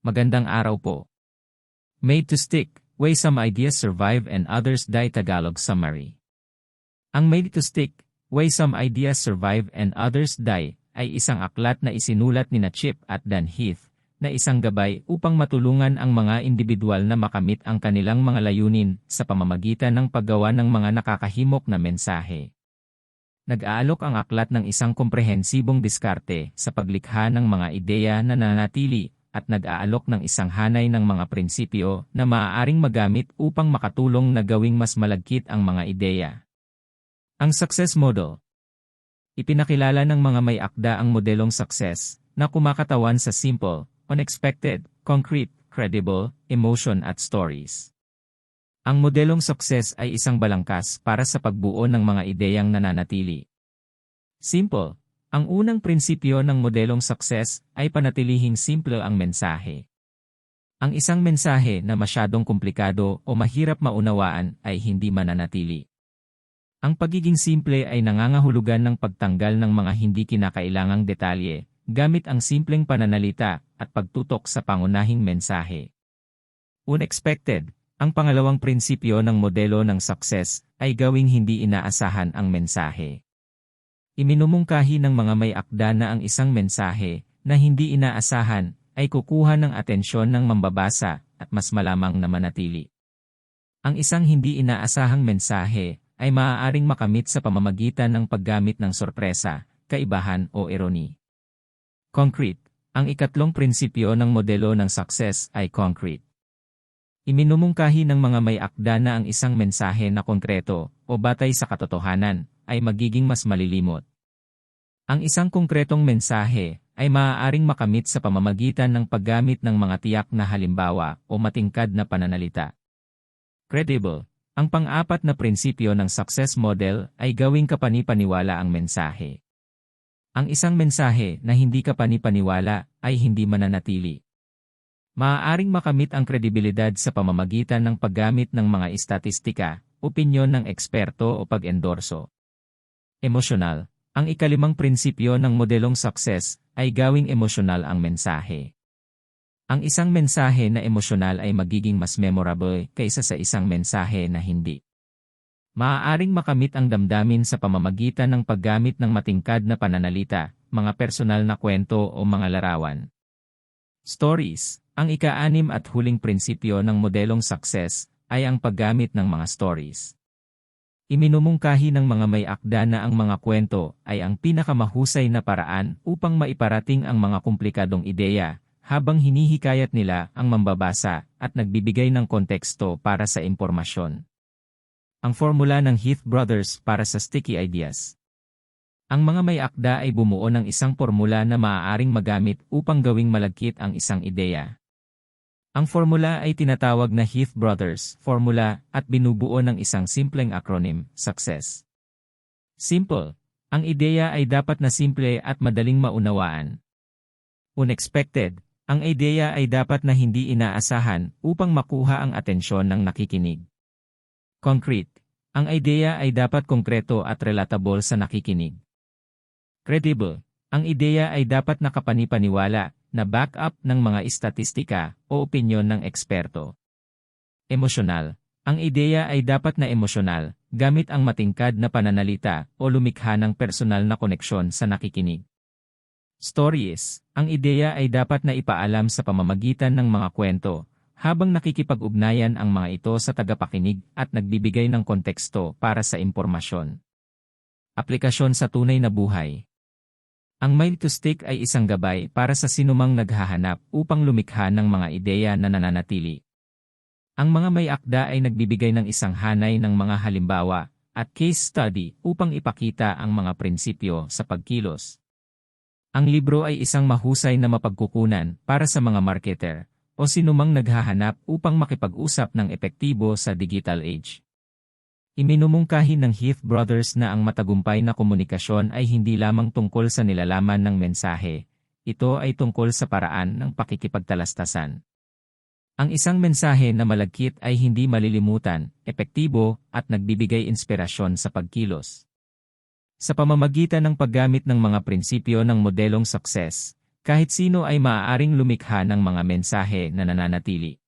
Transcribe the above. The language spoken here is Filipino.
Magandang araw po. Made to stick, way some ideas survive and others die Tagalog summary. Ang Made to stick, way some ideas survive and others die ay isang aklat na isinulat ni na Chip at Dan Heath na isang gabay upang matulungan ang mga individual na makamit ang kanilang mga layunin sa pamamagitan ng paggawa ng mga nakakahimok na mensahe. Nag-aalok ang aklat ng isang komprehensibong diskarte sa paglikha ng mga ideya na nanatili at nag-aalok ng isang hanay ng mga prinsipyo na maaaring magamit upang makatulong na gawing mas malagkit ang mga ideya. Ang Success Model Ipinakilala ng mga may akda ang modelong success na kumakatawan sa simple, unexpected, concrete, credible, emotion at stories. Ang modelong success ay isang balangkas para sa pagbuo ng mga ideyang nananatili. Simple, ang unang prinsipyo ng modelong success ay panatilihing simple ang mensahe. Ang isang mensahe na masyadong komplikado o mahirap maunawaan ay hindi mananatili. Ang pagiging simple ay nangangahulugan ng pagtanggal ng mga hindi kinakailangang detalye, gamit ang simpleng pananalita at pagtutok sa pangunahing mensahe. Unexpected, ang pangalawang prinsipyo ng modelo ng success ay gawing hindi inaasahan ang mensahe. Iminumungkahi ng mga may akda na ang isang mensahe na hindi inaasahan ay kukuha ng atensyon ng mambabasa at mas malamang na manatili. Ang isang hindi inaasahang mensahe ay maaaring makamit sa pamamagitan ng paggamit ng sorpresa, kaibahan o irony. Concrete Ang ikatlong prinsipyo ng modelo ng success ay concrete. Iminumungkahi ng mga may akda na ang isang mensahe na konkreto o batay sa katotohanan ay magiging mas malilimot. Ang isang konkretong mensahe ay maaaring makamit sa pamamagitan ng paggamit ng mga tiyak na halimbawa o matingkad na pananalita. Credible. Ang pang-apat na prinsipyo ng success model ay gawing kapanipaniwala ang mensahe. Ang isang mensahe na hindi kapanipaniwala ay hindi mananatili. Maaaring makamit ang kredibilidad sa pamamagitan ng paggamit ng mga estatistika, opinyon ng eksperto o pag-endorso. Emosyonal, ang ikalimang prinsipyo ng modelong success ay gawing emosyonal ang mensahe. Ang isang mensahe na emosyonal ay magiging mas memorable kaysa sa isang mensahe na hindi. Maaaring makamit ang damdamin sa pamamagitan ng paggamit ng matingkad na pananalita, mga personal na kwento o mga larawan. Stories Ang ika-anim at huling prinsipyo ng modelong success ay ang paggamit ng mga stories. Iminumungkahi ng mga may akda na ang mga kwento ay ang pinakamahusay na paraan upang maiparating ang mga komplikadong ideya, habang hinihikayat nila ang mambabasa at nagbibigay ng konteksto para sa impormasyon. Ang formula ng Heath Brothers para sa Sticky Ideas Ang mga may akda ay bumuo ng isang formula na maaaring magamit upang gawing malagkit ang isang ideya. Ang formula ay tinatawag na Heath Brothers formula at binubuo ng isang simpleng acronym, SUCCESS. Simple. Ang ideya ay dapat na simple at madaling maunawaan. Unexpected. Ang ideya ay dapat na hindi inaasahan upang makuha ang atensyon ng nakikinig. Concrete. Ang ideya ay dapat konkreto at relatable sa nakikinig. Credible. Ang ideya ay dapat nakapanipaniwala na backup ng mga istatistika o opinyon ng eksperto. Emosyonal. Ang ideya ay dapat na emosyonal, gamit ang matingkad na pananalita o lumikha ng personal na koneksyon sa nakikinig. Stories. Ang ideya ay dapat na ipaalam sa pamamagitan ng mga kwento, habang nakikipag-ugnayan ang mga ito sa tagapakinig at nagbibigay ng konteksto para sa impormasyon. Aplikasyon sa tunay na buhay. Ang Mile to Stick ay isang gabay para sa sinumang naghahanap upang lumikha ng mga ideya na nananatili. Ang mga may akda ay nagbibigay ng isang hanay ng mga halimbawa at case study upang ipakita ang mga prinsipyo sa pagkilos. Ang libro ay isang mahusay na mapagkukunan para sa mga marketer o sinumang naghahanap upang makipag-usap ng epektibo sa digital age. Iminumungkahi ng Heath Brothers na ang matagumpay na komunikasyon ay hindi lamang tungkol sa nilalaman ng mensahe, ito ay tungkol sa paraan ng pakikipagtalastasan. Ang isang mensahe na malagkit ay hindi malilimutan, epektibo, at nagbibigay inspirasyon sa pagkilos. Sa pamamagitan ng paggamit ng mga prinsipyo ng modelong success, Kahit sino ay maaaring lumikha ng mga mensahe na nananatili.